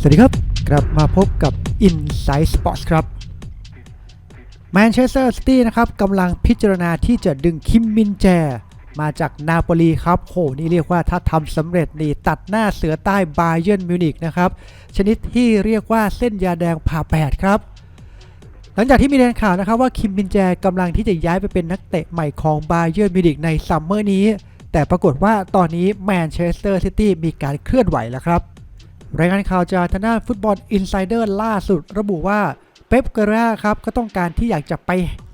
สวัสดีครับ กลับมาพบกับ Inside Sports ครับแมนเชสเตอร์ซิตี้นะครับกำลังพิจารณาที่จะดึงคิมมินแจ มาจากนาโปลีครับโหนี่เรียกว่าถ้าทำสำเร็จนี่ตัดหน้าเสือใต้บาเยิร์นมิวนิกนะครับ ชนิดที่เรียกว่าเส้นยาแดงผ่าแปดครับหลังจากที่มีรายงานข่าวนะครับว่าคิมมินแจกำลังที่จะย้ายไปเป็นนักเตะใหม่ของบาเยิร์นมิวนิกในซัมเมอร์นี้ แต่ปรากฏว่าตอนนี้แมนเชสเตอร์ซิตี้มีการเคลื่อนไหวแล้วครับ รายงานข่าวจากทางด้านฟุตบอลอินไซเดอร์ล่าสุด ระบุว่าเป๊ปเกเราครับก็ต้องการที่อยากจะไป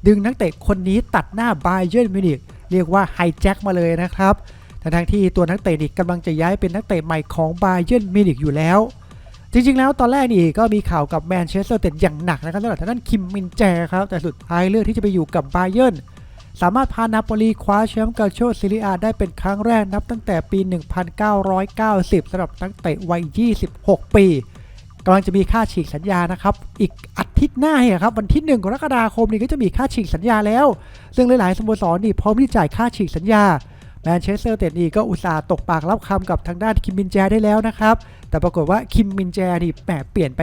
ดึงนักเตะคนนี้ตัดหน้าบาเยิร์นมิวนิกเรียกว่าไฮแจ็คมาเลยนะครับทั้งที่ตัวนักเตะนี่กำลังจะย้ายเป็นนักเตะใหม่ของบาเยิร์นมิวนิกอยู่แล้ว จริงๆ แล้วตอนแรกนี่ก็มีข่าวกับแมนเชสเตอร์เต็ดอย่างหนักนะครับสำหรับทางด้านคิมมินแจครับแต่สุดท้ายเลือกที่จะไปอยู่กับบาเยิร์น สามารถพานาโปลีคว้าแชมป์กาโชซิลิอาได้เป็นครั้งแรกนับตั้งแต่ปี 1990สำหรับนักเตะวัย 26 ปีกำลังจะมีค่าฉีกสัญญานะครับ อีกอาทิตย์หน้าเนี่ยครับวันที่ 1 กรกฎาคมนี้ก็จะมีค่าฉีกสัญญาแล้ว ซึ่งหลายๆสโมสรนี่พร้อมที่จ่ายค่าฉีกสัญญาแมนเชสเตอร์เตดนี่ก็อุตส่าห์ตกปากรับคำกับทางด้านคิมมินแจได้แล้วนะครับ แต่ปรากฏว่าคิมมินแจนี่แหมเปลี่ยนไป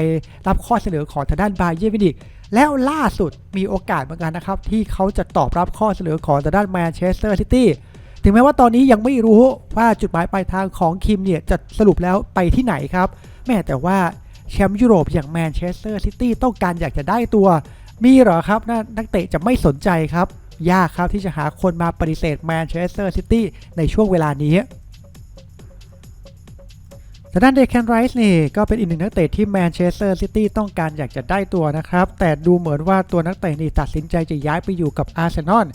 รับข้อเสนอของทางด้านบาเยร์นมิวนิก แล้วล่าสุดมีโอกาสเหมือนกันนะครับ ที่เขาจะตอบรับข้อเสนอของทางด้านแมนเชสเตอร์ซิตี้ถึงแม้ว่าตอนนี้ยังไม่รู้ว่าจุดหมายปลายทางของคิมเนี่ยจะสรุปแล้วไปที่ไหนครับ แม่แต่ว่าแชมป์ยุโรปอย่างแมนเชสเตอร์ซิตี้ต้องการอยากจะได้ตัว มีเหรอครับนะนักเตะจะไม่สนใจครับ ยากครับที่จะหาคนมาปฏิเสธแมนเชสเตอร์ซิตี้ในช่วงเวลานี้ ทางด้านเดคแคนไรส์นี่ก็เป็นอีกหนึ่งนักเตะที่แมนเชสเตอร์ซิตี้ต้องการอยากจะได้ตัวนะครับ แต่ดูเหมือนว่าตัวนักเตะนี่ตัดสินใจจะย้ายไปอยู่กับอาร์เซนอล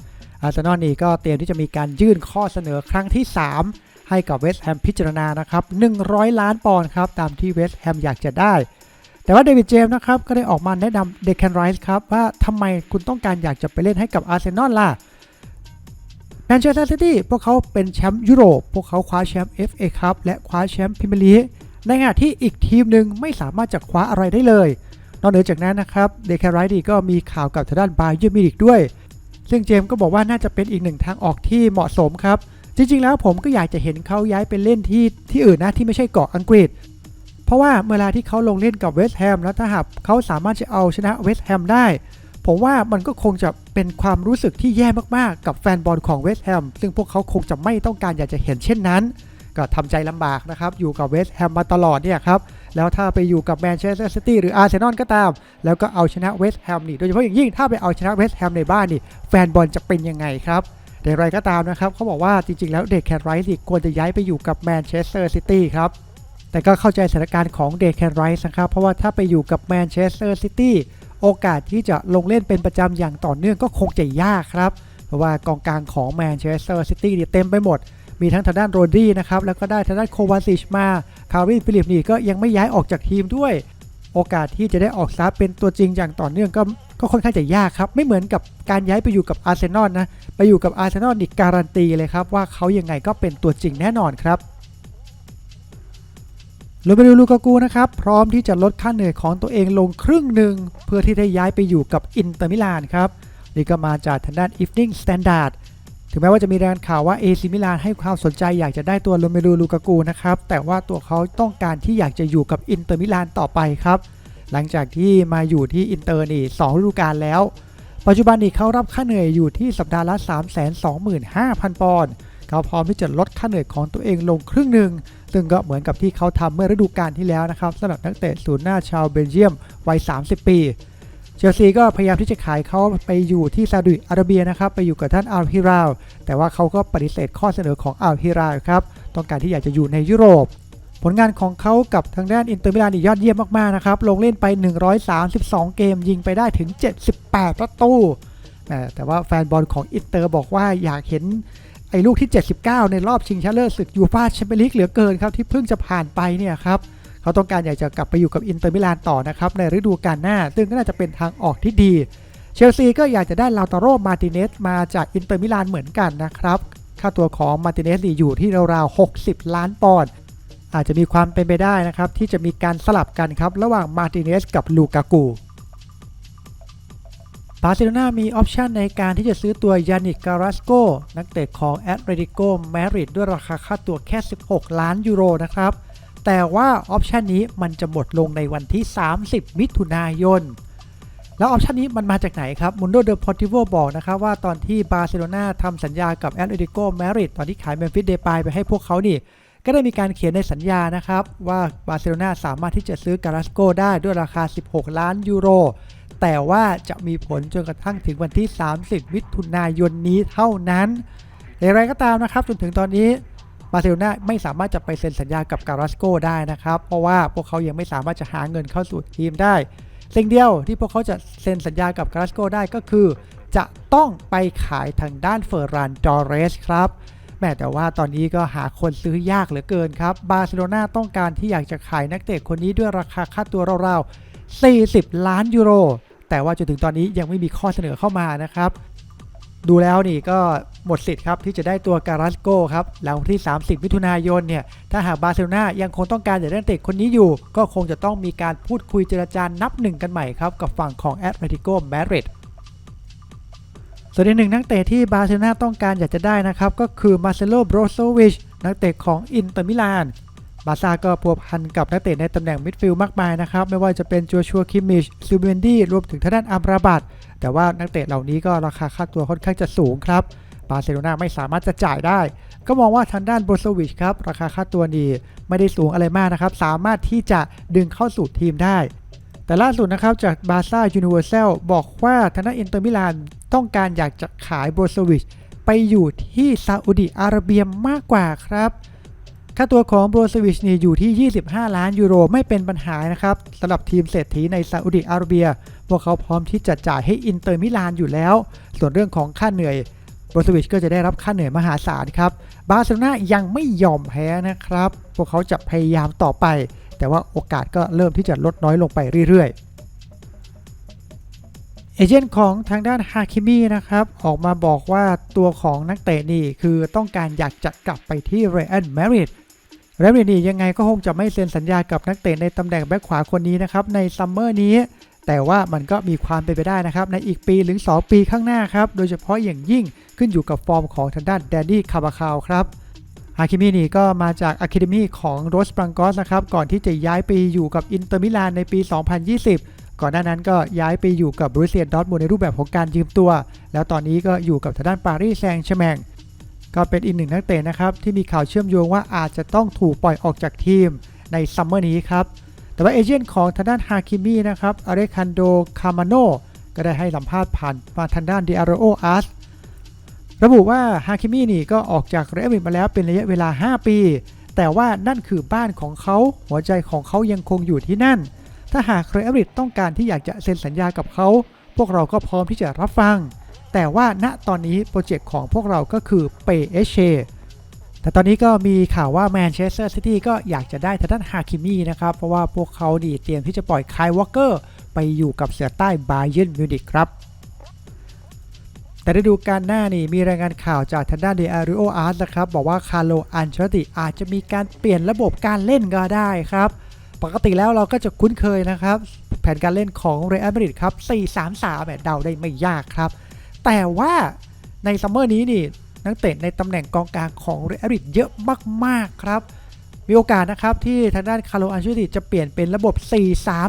อาร์เซนอลนี่ก็เตรียมที่จะมีการยื่นข้อเสนอครั้งที่ 3 ให้กับเวสต์แฮมพิจารณานะครับ 100 ล้านปอนด์ครับ ตามที่เวสต์แฮมอยากจะได้ แต่ว่าเดวิดเจมส์นะครับก็ได้ออกมาแนะนำเดคแคนไรส์ครับว่าทำไมคุณต้องการอยากจะไปเล่นให้กับอาร์เซนอลล่ะ แมนเชสเตอร์ซิตี้พวกเขาเป็นแชมป์ยุโรป พวกเขาคว้าแชมป์ FA ครับและคว้าแชมป์พรีเมียร์ลีกในขณะที่อีกทีมหนึ่งไม่สามารถจะคว้าอะไรได้เลย นอกเหนือจากนั้นนะครับเดคไรดีก็มีข่าวกับทางด้านบาเยอร์มิวนิกด้วย ซึ่งเจมส์ก็บอกว่าน่าจะเป็นอีกหนึ่งทางออกที่เหมาะสมครับ จริง ๆ แล้วผมก็อยากจะเห็นเขาย้ายไปเล่นที่ที่อื่นนะที่ไม่ใช่เกาะอังกฤษ เพราะว่าเวลาที่เขาลงเล่นกับเวสต์แฮมแล้วถ้าหากเขาสามารถจะเอาชนะเวสต์แฮมได้ ผมว่ามันก็คงจะ เป็นความรู้สึกที่แย่มากๆ กับแฟนบอลของเวสต์แฮมซึ่งพวกเขาคงจะไม่ต้องการอยากจะเห็นเช่นนั้น ก็ทำใจลำบากนะครับ อยู่กับเวสต์แฮมมาตลอดเนี่ยครับ แล้วถ้าไปอยู่กับแมนเชสเตอร์ซิตี้หรืออาร์เซนอลก็ตาม แล้วก็เอาชนะเวสต์แฮมนี่โดยเฉพาะอย่างยิ่งถ้าไปเอาชนะเวสต์แฮมในบ้านนี่แฟนบอลจะเป็นยังไงครับแต่อย่างไรก็ตามนะครับเขาบอกว่าจริงๆ แล้วเดคแคทไรส์ควรจะย้ายไปอยู่กับแมนเชสเตอร์ซิตี้ครับแต่ก็เข้าใจสถานการณ์ของเดคแคทไรส์นะครับเพราะว่าถ้าไปอยู่กับแมนเชสเตอร์ซิตี้ โอกาสที่จะลงเล่นเป็นประจำอย่างต่อเนื่องก็คงจะยากครับ เพราะว่ากองกลางของแมนเชสเตอร์ซิตี้เนี่ยเต็มไปหมด มีทั้งทางด้านโรดดี้นะครับ แล้วก็ได้ทางด้านโควาซิชมา คารินฟิลิปนี่ก็ยังไม่ย้ายออกจากทีมด้วย โอกาสที่จะได้ออกสตาร์ทเป็นตัวจริงอย่างต่อเนื่องก็ก็ค่อนข้างจะยากครับ ไม่เหมือนกับการย้ายไปอยู่กับอาร์เซนอลนะ ไปอยู่กับอาร์เซนอลนี่การันตีเลยครับว่าเขายังไงก็เป็นตัวจริงแน่นอนครับ โรเบโรลูกากูนะครับ พร้อมที่จะลดค่าเหนื่อยของตัวเองลงครึ่งหนึ่ง เพื่อที่ได้ย้ายไปอยู่กับอินเตอร์มิลานครับนี่ก็มาจากทางด้าน Evening Standard ถึงแม้ว่าจะมีรายงานข่าวว่าเอซิมิลานให้ความสนใจอยากจะได้ตัวโรเมโรลูกากูนะครับ แต่ว่าตัวเขาต้องการที่อยากจะอยู่กับอินเตอร์มิลานต่อไปครับ หลังจากที่มาอยู่ที่อินเตอร์นี่สองฤดูกาลแล้ว ปัจจุบันนี้เขารับค่าเหนื่อยอยู่ที่สัปดาห์ละ325,000 ปอนด์เขาพร้อมที่จะลดค่าเหนื่อยของตัวเองลงครึ่งหนึ่ง ซึ่งก็เหมือนกับที่เขาทำเมื่อฤดูกาลที่แล้วนะครับสำหรับนักเตะศูนย์หน้าชาวเบลเยียมวัย 30 ปีเชลซีก็พยายามที่จะขายเขาไปอยู่ที่ซาอุดิอาระเบียนะครับไปอยู่กับท่านอัลฮิราวแต่ว่าเขาก็ปฏิเสธข้อเสนอของอัลฮิราวครับต้องการที่อยากจะอยู่ในยุโรป ผลงานของเขากับทางด้านอินเตอร์มิลานนี่ยอดเยี่ยมมากๆนะครับลงเล่นไป 132 เกมยิงไปได้ถึง 78 ประตูแต่แต่ว่าแฟนบอลของอินเตอร์บอกว่าอยากเห็น ไอ้ลูกที่ 79 ในรอบชิงชนะเลิศศึกยูฟ่าแชมเปี้ยนลีกเหลือเกินครับ ที่เพิ่งจะผ่านไปเนี่ยครับเขาต้องการอยากจะกลับไปอยู่กับอินเตอร์มิลานต่อนะครับ ในฤดูกาลหน้า ซึ่งก็น่าจะเป็นทางออกที่ดี เชลซีก็อยากจะได้ลาวตาโรมาติเนสมาจากอินเตอร์มิลานเหมือนกันนะครับ ค่าตัวของมาติเนสอยู่ที่ราวๆ60 ล้านปอนด์อาจจะมีความเป็นไปได้นะครับที่จะมีการสลับกันครับระหว่างมาร์ติเนสกับลูกากู บาร์เซโลนามีออปชันในการที่จะซื้อตัวยานิกการาสโกนักเตะของแอตเลติโกมาดริดด้วยราคาค่าตัวแค่ 16 ล้านยูโรนะครับ แต่ว่าออปชันนี้มันจะหมดลงในวันที่ 30 มิถุนายน แล้วออปชันนี้มันมาจากไหนครับมุนโดเดอพอติโวบอกนะครับว่าตอนที่บาร์เซโลนาทำสัญญากับแอตเลติโกมาริดตอนที่ขายเมมฟิสเดปายไปให้พวกเขานี่ก็ได้มีการเขียนในสัญญานะครับ ว่าบาร์เซโลนาสามารถที่จะซื้อการาสโกได้ด้วยราคา 16 ล้านยูโร แต่ว่าจะมีผลจนกระทั่งถึงวันที่ 30 มิถุนายนนี้เท่านั้นอย่างไรก็ตามนะครับ จนถึงตอนนี้บาร์เซโลนาไม่สามารถจะไปเซ็นสัญญากับการาสโกได้นะครับ เพราะว่าพวกเขายังไม่สามารถจะหาเงินเข้าสู่ทีมได้ สิ่งเดียวที่พวกเขาจะเซ็นสัญญากับการาสโกได้ก็คือ จะต้องไปขายทางด้านเฟอร์รานดอเรสครับแม้แต่ว่าตอนนี้ก็หาคนซื้อยากเหลือเกินครับ บาร์เซโลนาต้องการที่อยากจะขายนักเตะคนนี้ด้วยราคาค่าตัวราวๆ 40 ล้านยูโร แต่ว่าจนถึงตอนนี้ยังไม่มีข้อเสนอเข้ามานะครับ ดูแล้วนี่ก็หมดสิทธิ์ครับที่จะได้ตัวการาสโกครับแล้ววันที่ 30 มิถุนายนเนี่ยถ้าหากบาร์เซโลนายังคงต้องการอยากได้นักเตะคนนี้อยู่ ก็คงจะต้องมีการพูดคุยเจรจานับหนึ่งกันใหม่ครับกับฝั่งของแอตเลติโกมาดริดส่วนอีกหนึ่งนักเตะที่บาร์เซโลนาต้องการอยากจะได้นะครับก็คือมาเซโลโบรโซวิชนักเตะของอินเตอร์มิลาน บาร์ซ่าก็พัวพันกับนักเตะในตำแหน่งมิดฟิลด์มากมายนะครับ ไม่ว่าจะเป็นจัวชัวคิมมิชซูเบนดี้รวมถึงทางด้านอัมราบัตแต่ว่านักเตะเหล่านี้ก็ราคาค่าตัวค่อนข้างจะสูงครับบาร์เซโลนาไม่สามารถจะจ่ายได้ ก็มองว่าทางด้านโบรโซวิชครับราคาค่าตัวนี้ไม่ได้สูงอะไรมากนะครับ สามารถที่จะดึงเข้าสู่ทีมได้ แต่ล่าสุดนะครับจากบาร์ซ่ายูนิเวอร์แซลบอกว่าทางด้านอินเตอร์มิลานต้องการอยากจะขายโบรโซวิชไปอยู่ที่ซาอุดิอาระเบียมากกว่าครับ ค่าตัวของโบรโซวิชนี่อยู่ที่ 25 ล้านยูโรไม่เป็นปัญหานะครับสำหรับทีมเศรษฐีในซาอุดิอาระเบีย พวกเขาพร้อมที่จะจ่ายให้อินเตอร์มิลานอยู่แล้ว ส่วนเรื่องของค่าเหนื่อยโบรโซวิชก็จะได้รับค่าเหนื่อยมหาศาลครับบาร์เซโลนายังไม่ยอมแพ้นะครับ พวกเขาจะพยายามต่อไป แต่ว่าโอกาสก็เริ่มที่จะลดน้อยลงไปเรื่อยๆเอเจนต์ของทางด้านฮาคิมีนะครับออกมาบอกว่าตัวของนักเตะนี่คือต้องการอยากจะกลับไปที่เรอันแมริดเรอั นแมริดนี่ยังไงก็คงจะไม่เซ็นสัญญากับนักเตะในตำแหน่งแบ็คขวาคนนี้นะครับในซัมเมอร์นี้ แต่ว่ามันก็มีความเป็นไปได้นะครับในอีกปีหรือ 2 ปีข้างหน้าครับ โดยเฉพาะอย่างยิ่งขึ้นอยู่กับฟอร์มของทางด้านแดนนี่คาบาคาวครับฮาคิมินี่ก็มาจากอะคาเดมีของโรสปรังกอสนะครับก่อนที่จะย้ายไปอยู่กับอินเตอร์มิลานในปี 2020 ก่อนหน้านั้นก็ย้ายไปอยู่กับบรูเซียนดอทมูในรูปแบบของการยืมตัว แล้วตอนนี้ก็อยู่กับทางด้านปารีสแซงต์แชร์แมง ก็เป็นอีกหนึ่งนักเตะนะครับที่มีข่าวเชื่อมโยงว่าอาจจะต้องถูกปล่อยออกจากทีมในซัมเมอร์นี้ครับ แต่ว่าเอเจนต์ของทางด้านฮาคิมินะครับอเ e คันโด คามาโนก็ได้ให้สัมภาษณ์ผ่านมาทางด้านเดอาร์โออาร์สระบุว่าฮาคิมินี่ก็ออกจากเรอัลมาดริดมาแล้วเป็นระยะเวลา 5 ปี แต่ว่านั่นคือบ้านของเขา หัวใจของเขายังคงอยู่ที่นั่น ถ้าหากเรอัลมาดริดต้องการที่อยากจะเซ็นสัญญากับเขา พวกเราก็พร้อมที่จะรับฟัง แต่ว่าณตอนนี้โปรเจกต์ของพวกเราก็คือเปเอเชแต่ตอนนี้ก็มีข่าวว่าแมนเชสเตอร์ซิตี้ก็อยากจะได้ทางด้านฮาคิมินะครับ เพราะว่าพวกเขาดีเตรียมที่จะปล่อยคายวอลเกอร์ไปอยู่กับเสือใต้บาเยิร์นมิวนิกครับ แต่ฤดูกาลหน้านี่มีรายงานข่าวจากทางด้านเดอาริโออาร์ตนะครับ บอกว่าคาร์โลอันเชลติอาจจะมีการเปลี่ยนระบบการเล่นก็ได้ครับ ปกติแล้วเราก็จะคุ้นเคยนะครับ แผนการเล่นของเรอัลมาดริดครับ 4-3-3แบบเดาได้ไม่ยากครับ แต่ว่าในซัมเมอร์นี้นี่นักเตะในตำแหน่งกองกลางของเรอัลมาดริดเยอะมากๆครับ มีโอกาสนะครับที่ทางด้านคาร์โลอันเชลติจะเปลี่ยนเป็นระบบ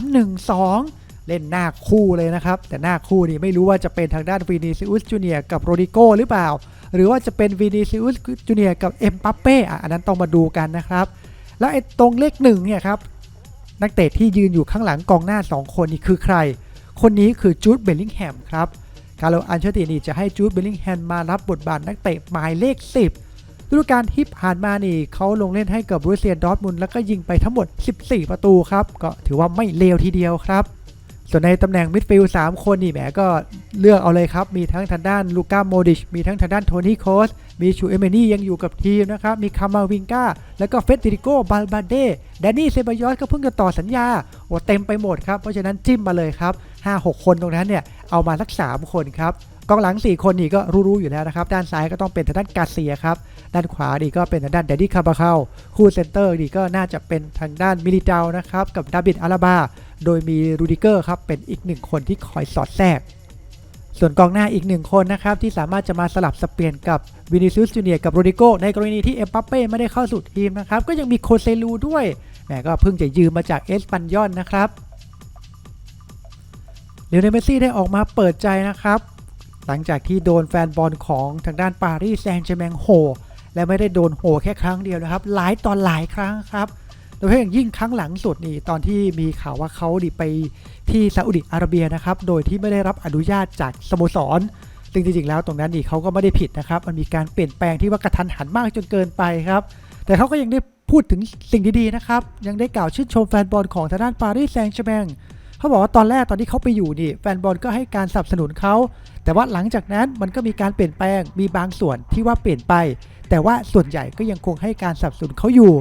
4-3-1-2 เล่นหน้าคู่เลยนะครับ แต่หน้าคู่นี่ไม่รู้ว่าจะเป็นทางด้านวีนีซิอุสจูเนียกับโรดิโกหรือเปล่า หรือว่าจะเป็นวีนีซิอุสจูเนียกับเอ็มปัปเป้อันนั้นต้องมาดูกันนะครับ แล้วไอ้ตรงเลขหนึ่งเนี่ยครับนักเตะที่ยืนอยู่ข้างหลังกองหน้า 2 คนนี่คือใคร คนนี้คือจูดเบลลิงแฮมครับ คาร์โลอันเชลตินี่จะให้จูดเบลลิงแฮมมารับบทบาทนักเตะหมายเลข 10ฤดูกาลที่ผ่านมานี่เขาลงเล่นให้กับบรูเซียดอร์ทมุนแล้วก็ยิงไปทั้งหมด 14 ประตูครับ ก็ถือว่าไม่เลวทีเดียวครับ ส่วนในตำแหน่งมิดฟิลด์3คนนี่แหมก็เลือกเอาเลยครับ มีทั้งทางด้านลูก้าโมดิช มีทั้งทางด้านโทนี่โคส มีชูเอเมนี่ยังอยู่กับทีมนะครับ มีคามาวิงกาแล้วก็เฟเดริโกบาลบาเดแดนนี่เซบายอสก็เพิ่งจะต่อสัญญา โอ้เต็มไปหมดครับ เพราะฉะนั้นจิ้มมาเลยครับ 5-6 คนตรงนั้นเนี่ยเอามาสัก 3 คนครับกองหลัง 4 คนนี่ก็รู้ๆอยู่แล้วนะครับ ด้านซ้ายก็ต้องเป็นทางด้านกาเซียครับ ด้านขวานี่ก็เป็นทางด้านแดดดี้คาบาเข้าคู่เซนเตอร์นี่ก็น่าจะเป็นทางด้านมิลิเตานะครับกับดาบิดอาราบา โดยมีรูดิเกอร์ครับเป็นอีกหนึ่งคนที่คอยสอดแทรก ส่วนกองหน้าอีกหนึ่งคนนะครับที่สามารถจะมาสลับสเปลี่ยนกับวินิซิอุสจูเนียร์กับโรดิโกในกรณีที่เอ็มปัปเป้ไม่ได้เข้าสู่ทีมนะครับก็ยังมีโคเซลูด้วยแหมก็เพิ่งจะยืมมาจากเอสปันยอนนะครับ เลโอเนลเมสซี่ได้ออกมาเปิดใจนะครับ หลังจากที่โดนแฟนบอลของทางด้านปารีสแซงต์แชร์แมงโหและไม่ได้โดนโหแค่ครั้งเดียวนะครับ หลายตอนหลายครั้งครับโดยเฉพาะอย่างยิ่งครั้งหลังสุดนี่ตอนที่มีข่าวว่าเขาดิไปที่ซาอุดิอาระเบียนะครับ โดยที่ไม่ได้รับอนุญาตจากสโมสรซึ่งจริงๆแล้วตรงนั้นนี่เขาก็ไม่ได้ผิดนะครับ มันมีการเปลี่ยนแปลงที่ว่ากระทันหันมากจนเกินไปครับ แต่เขาก็ยังได้พูดถึงสิ่งดีๆนะครับ ยังได้กล่าวชื่นชมแฟนบอลของทางด้านปารีสแซงต์แชร์แมง เขาบอกว่าตอนแรกตอนที่เขาไปอยู่นี่แฟนบอลก็ให้การสนับสนุนเขาแต่ว่าหลังจากนั้นมันก็มีการเปลี่ยนแปลงมีบางส่วนที่ว่าเปลี่ยนไป แต่ว่าส่วนใหญ่ก็ยังคงให้การสนับสนุนเขาอยู่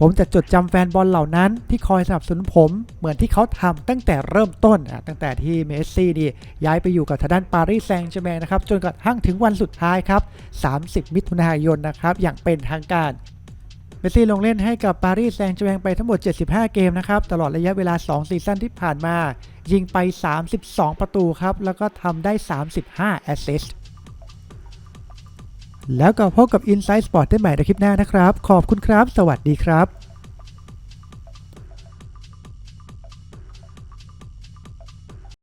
ผมจะจดจำแฟนบอลเหล่านั้นที่คอยสนับสนุนผมเหมือนที่เขาทำตั้งแต่เริ่มต้นอะตั้งแต่ที่เมสซี่นี่ย้ายไปอยู่กับทางด้านปารีสแซงต์แชร์แมงนะครับจนกระทั่งถึงวันสุดท้ายครับ 30 มิถุนายนนะครับอย่างเป็นทางการ เมสซี่ลงเล่นให้กับปารีสแซงต์แชงไปทั้งหมด 75 เกมนะครับ ตลอดระยะเวลา 2 ซีซั่นที่ผ่านมา ยิงไป 32 ประตูครับ แล้วก็ทำได้ 35 แอสซิสต์แล้วก็พบกับ Inside Sport ได้ใหม่ในคลิปหน้านะครับ ขอบคุณครับ สวัสดีครับ